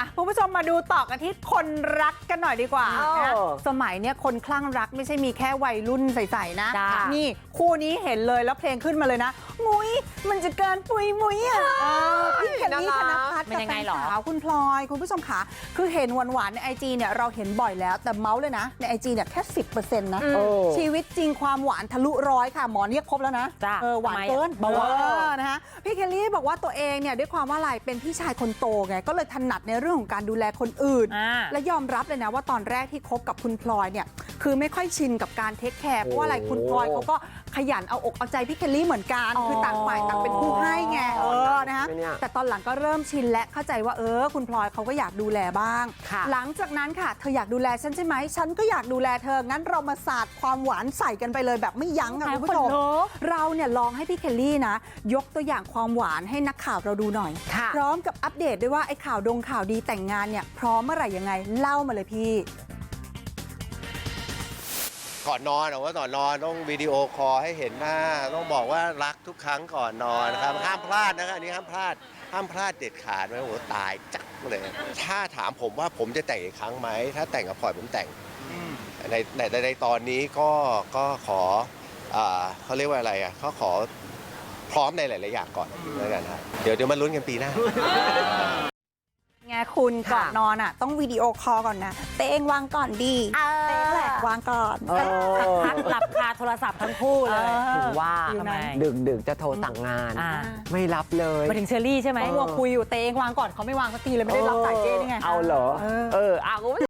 อะคุณผู้ชมมาดูต่อกันที่คนรักกันหน่อยดีกว่าอ้าวนะสมัยเนี้ยคนคลั่งรักไม่ใช่มีแค่วัยรุ่นใสๆนะจ้านี่คู่นี้เห็นเลยแล้วเพลงขึ้นมาเลยนะ มุ้ยมันจะเกินปุยมุ้ยอะเออพี่เคลลี่ธนพัฒน์ เป็นกับยังแฟไงนหรอสาวคุณพลอยคุณผู้ชมค่ะ คือเห็นหวานๆในไอจีเนี่ยเราเห็นบ่อยแล้วแต่เมาส์เลยนะ ในไอจีเนี่ยแค่สิบเปอร์เซ็นต์นะอืมโอ้ชีวิตจริงความหวานทะลุร้อยค่ะ หมอเรียกครบแล้วนะจ้ะเออหวานทำไมเกินเบาหวานเออนะคะพี่เคลลี่บอกว่าตัวเองเนี่ยด้วยความว่าอะไรเป็นพี่ชายคนโตไงก็เลยถนัดในเรื่องของการดูแลคนอื่นอ่าและยอมรับเลยนะว่าตอนแรกที่คบกับคุณพลอยเนี่ยคือไม่ค่อยชินกับการเทคแคร์เพราะว่าอะไรคุณพลอยเขาก็ขยันเอาอกเอาใจพี่เคลลี่เหมือนกันอ๋อคือต่างฝ่ายต่างเป็นผู้ให้ เนี่ยแต่ตอนหลังก็เริ่มชินและเข้าใจว่าเออ คุณพลอยเขาก็อยากดูแลบ้างค่ะหลังจากนั้นค่ะ เธออยากดูแลฉันใช่ไหมฉันก็อยากดูแลเธอ งั้นเรามาสาดความหวานใส่กันไปเลยแบบไม่ยั้งค่ะคุณผู้ชมขนลุกเราเนี่ยลองให้พี่เคลลี่นะ ยกตัวอย่างความหวานให้นักข่าวเราดูหน่อยค่ะพร้อมกับอัปเดตด้วยว่าไอ้ข่าวดงข่าวดีแต่งงานเนี่ยพร้อมเมื่อไหร่ยังไงเล่ามาเลยพี่ ก่อนนอนเอาว่าก่อนนอนต้องวิดีโอคอลให้เห็นหน้า ต้องบอกว่ารักทุกครั้งก่อนนอนนะครับ ห้ามพลาดนะครับอันนี้ห้ามพลาด ห้ามพลาดเด็ดขาดไหมโอ้โหตายจักเลย ถ้าถามผมว่าผมจะแต่งอีกครั้งไหม ถ้าแต่งกับพลอยผมแต่งในในในในตอนนี้ก็ก็ขออ่าเขาเรียกว่าอะไรอะเขาขอพร้อมในหลาย ๆ อย่างก่อนแล้วกันครับเดี๋ยวเดี๋ยวมาลุ้นกันปีหน้า ไงคุณก่อนค่ะนอนอะ ต้องวิดีโอคอลก่อนนะเตงวางก่อนดีเตงแหลก วางก่อนเออพักหลับคาโทรศัพท์ทั้งคู่เลยเออถึงว่าอยู่ไหน ดึกดึกๆจะโทรสั่งงาน อ่า ไม่รับเลย มาถึงเชอรี่ใช่ไหม ไม่มัวคุยอยู่เตงวางก่อนเขาไม่วางสักทีเลยไม่ได้รับสายเจนี่ไง เอาเหรอ เออ เออเอาคุณผู้ชม